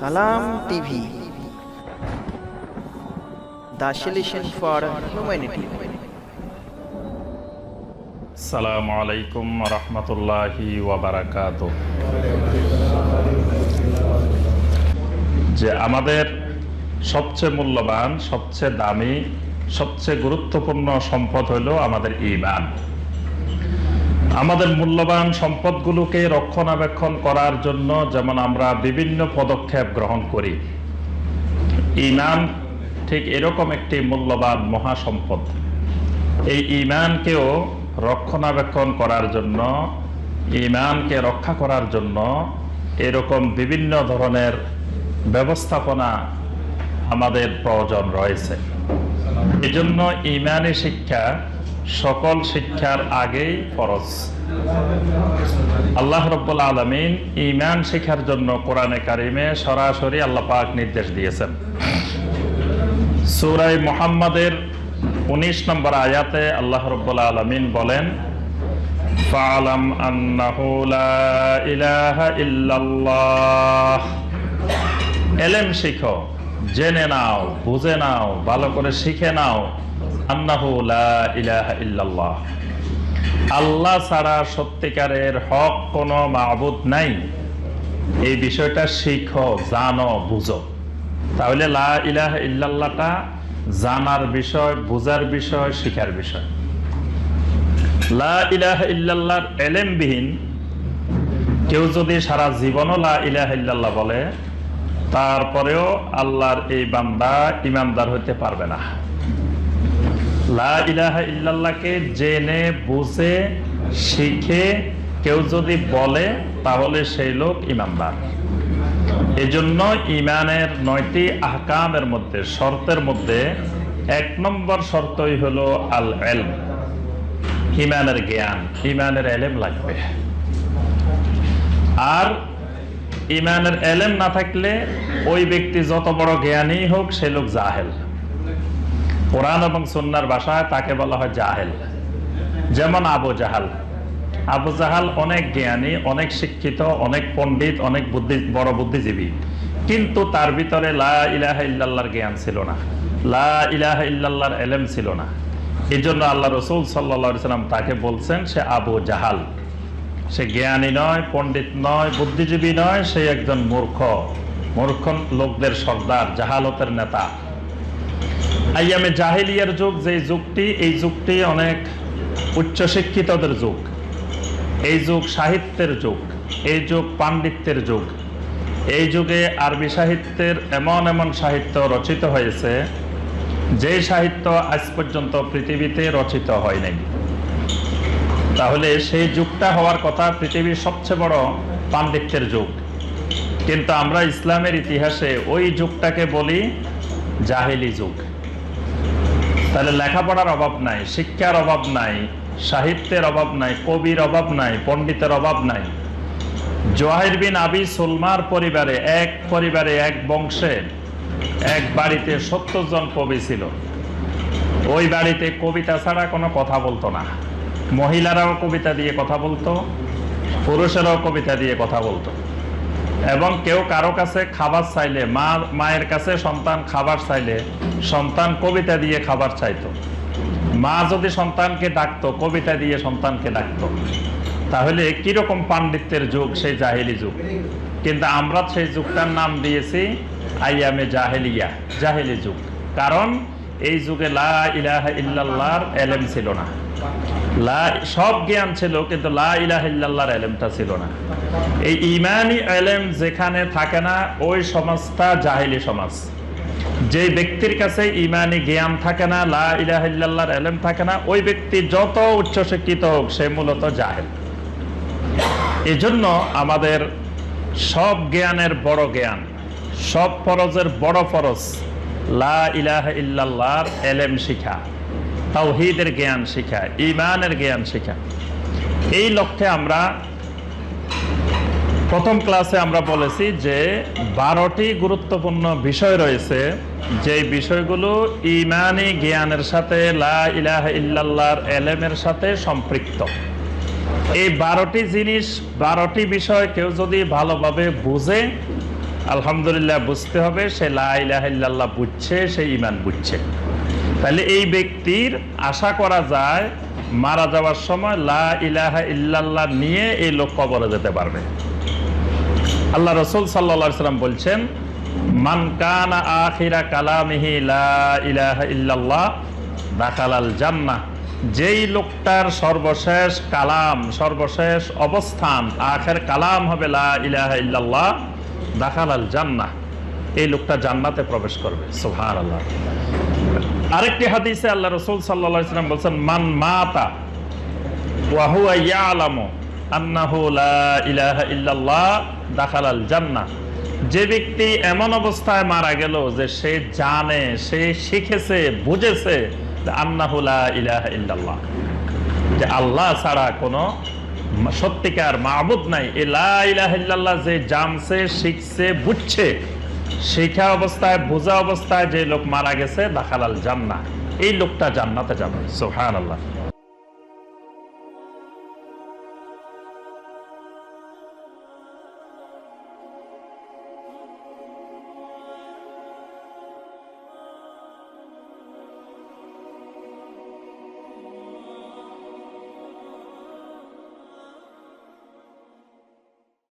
সালাম TV. The for humanity. সালামু আলাইকুম রহমতুল্লাহি ওয়াবারাকাত যে আমাদের সবচেয়ে মূল্যবান, সবচেয়ে দামি, সবচেয়ে গুরুত্বপূর্ণ সম্পদ হইল আমাদের ইমান আমাদের মূল্যবান সম্পদগুলোকে রক্ষণাবেক্ষণ করার জন্য যেমন আমরা বিভিন্ন পদক্ষেপ গ্রহণ করি। ইমান ঠিক এরকম একটি মূল্যবান মহাসম্পদ। এই ইমানকেও রক্ষণাবেক্ষণ করার জন্য ইমানকে রক্ষা করার জন্য এরকম বিভিন্ন ধরনের ব্যবস্থাপনা আমাদের প্রয়োজন রয়েছে। এজন্য ইমানি শিক্ষা সকল শিক্ষার আগেই ফরজ। আল্লাহ রব্বুল আলমিন ইমান শিক্ষার জন্য কোরআনে কারিমে সরাসরি আল্লাহ পাক নির্দেশ দিয়েছেন। সুরাই মোহাম্মদের উনিশ নম্বর আয়াতে আল্লাহ রব্বুল আলমিন বলেন এলেম শিখো, জেনে নাও, বুঝে নাও, ভালো করে শিখে নাও। আল্লাহ ছাড়া সত্যিকারের হক কোনো মাবুদ নাই। এই বিষয়টা শিখো, জানো, বুঝো। তাহলে লা ইলাহা ইল্লাল্লাহটা জানার বিষয়, বুঝার বিষয়, শিখার বিষয়। লা ইলাহা ইল্লাল্লাহর এলেমবিহীন কেউ যদি সারা জীবনও লা ইলাহা ইল্লাল্লাহ বলে, তারপরেও আল্লাহর এই বান্দা ইমানদার হইতে পারবে না। লা ইলাহা ইল্লাল্লাহকে জেনে, বুঝে, শিখে কেউ যদি বলে, তাহলে সেই লোক ইমানদার। এজন্য ইমানের নয়টি আহকামের মধ্যে, শর্তের মধ্যে এক নম্বর শর্তই হলো আল এলম ইমানের জ্ঞান, ইমানের এলেম লাগবে। আর ইমানের এলেম না থাকলে ওই ব্যক্তি যত বড় জ্ঞানী হোক, সে লোক জাহেল। কোরআন এবং সন্ন্যার ভাষায় তাকে বলা হয় জাহেল। যেমন আবু জাহাল। আবু জাহাল অনেক জ্ঞানী, অনেক শিক্ষিত, অনেক পণ্ডিত, অনেক বুদ্ধি, বড় বুদ্ধিজীবী। কিন্তু তার ভিতরে লা ইলাহা ইল্লাল্লাহর জ্ঞান ছিল না। লা ইলাহা ইল্লাল্লাহর এলেম ছিল না। এই জন্য আল্লাহ রসুল সাল্লা সাল্লাম তাকে বলছেন, সে আবু জাহাল। সে জ্ঞানী নয়, পণ্ডিত নয়, বুদ্ধিজীবী নয়, সে একজন মূর্খ। মূর্খ লোকদের সর্দার, জাহালতের নেতা। আইয়ামে জাহিলিয়ার যুগ, যে যুগটি, এই যুগটি অনেক উচ্চশিক্ষিতদের যুগ। এই যুগ সাহিত্যের যুগ, এই যুগ পাণ্ডিত্যের যুগ। এই যুগে আরবি সাহিত্যের এমন এমন সাহিত্য রচিত হয়েছে, যে সাহিত্য আজ পর্যন্ত পৃথিবীতে রচিত হয় নাই। তাহলে সেই যুগটা হওয়ার কথা পৃথিবীর সবচেয়ে বড় পাণ্ডিত্যের যুগ। কিন্তু আমরা ইসলামের ইতিহাসে ওই যুগটাকে বলি জাহিলি যুগ। তাহলে লেখাপড়ার অভাব নাই, শিক্ষার অভাব নাই, সাহিত্যের অভাব নাই, কবির অভাব নাই, পণ্ডিতের অভাব নাই। জোয়াহির বিন আবি সুলমার পরিবারে, এক পরিবারে এক বংশে এক বাড়িতে সত্তর জন কবি ছিল। ওই বাড়িতে কবিতা ছাড়া কোনো কথা বলতো না। মহিলারাও কবিতা দিয়ে কথা বলতো, পুরুষেরাও কবিতা দিয়ে কথা বলতো। এবং কেউ কারও কাছে খাবার চাইলে, মা, মায়ের কাছে সন্তান খাবার চাইলে, সন্তান কবিতা দিয়ে খাবার চাইতো। মা যদি সন্তানকে ডাকতো, কবিতা দিয়ে সন্তানকে ডাকতো। তাহলে কীরকম পাণ্ডিত্যের যুগ, সেই জাহেলি যুগ? কিন্তু আমরা সেই যুগটার নাম দিয়েছি আই আইয়ামে জাহেলিয়া, জাহেলি যুগ। কারণ এই যুগে লা ইলাহা ইল্লাল্লাহর এলেম ছিল না। সব জ্ঞান ছিল, কিন্তু লা এলেমটা ছিল না। এই ইমানি এলেম যেখানে থাকে না, ওই সমাজটা জাহেলি সমাজ। যে ব্যক্তির কাছে ইমানি জ্ঞান থাকে না, লা ইলাহা এলেম থাকে না, ওই ব্যক্তি যত উচ্চশিক্ষিত হোক, সে মূলত জাহেল। এজন্য আমাদের সব জ্ঞানের বড় জ্ঞান, সব ফরজের বড় ফরজ লা ইলাহা ইল্লাল্লাহর এলেম শিখা। তাওহীদের জ্ঞান শিখা ইমানের জ্ঞান শিখা এই লক্ষ্যে আমরা প্রথম ক্লাসে আমরা বলেছি যে বারোটি গুরুত্বপূর্ণ বিষয় রয়েছে। যে বিষয়গুলো ইমানি জ্ঞানের সাথে, লা ইলাহা ইল্লাল্লাহর এলেমের সাথে সম্পৃক্ত। এই বারোটি জিনিস, বারোটি বিষয় কেউ যদি ভালোভাবে বুঝে, আলহামদুলিল্লাহ বুঝতে হবে, সে লা ইলাহা ইল্লাল্লাহ বুঝছে, সে ইমান বুঝছে। তাহলে এই ব্যক্তির আশা করা যায় মারা যাওয়ার সময় লা ইলাহা ইল্লাল্লাহ নিয়ে এই লোক কবরে যেতে পারবে। আল্লাহ রসুল সাল্লা সাল্লাম বলছেন, মান কানা আখিরা কালামিহি লা ইলাহা ইল্লাল্লাহ দাখালাল জান্নাহ। যেই লোকটার সর্বশেষ কালাম, সর্বশেষ অবস্থান, আখের কালাম হবে লা ইলাহা ইল্লাল্লাহ দাখালাল জান্নাহ। এই লোকটা জান্নাতে প্রবেশ করবে। সুবহান আল্লাহ আরেকটি হাদিসে আল্লাহ রসুল সাল্লাম বলছেন, মান মাতা ইলাহা ইল্লাল্লাহ যে ব্যক্তি এমন অবস্থায় মারা গেল যে সে জানে, সে শিখেছে, বুঝেছে ইলাহা ইল্লাল্লাহ। যে আল্লাহ ছাড়া কোনো সত্যিকার মাহবুদ নাই। এ লা ইল্লাল্লাহ যে জানছে, শিখছে, বুঝছে। শিখা অবস্থায়, বোঝা অবস্থায় যে লোক মারা গেছে, দাখালাল জান্না এই লোকটা জান্নাতে যাবে। সুবহানাল্লাহ।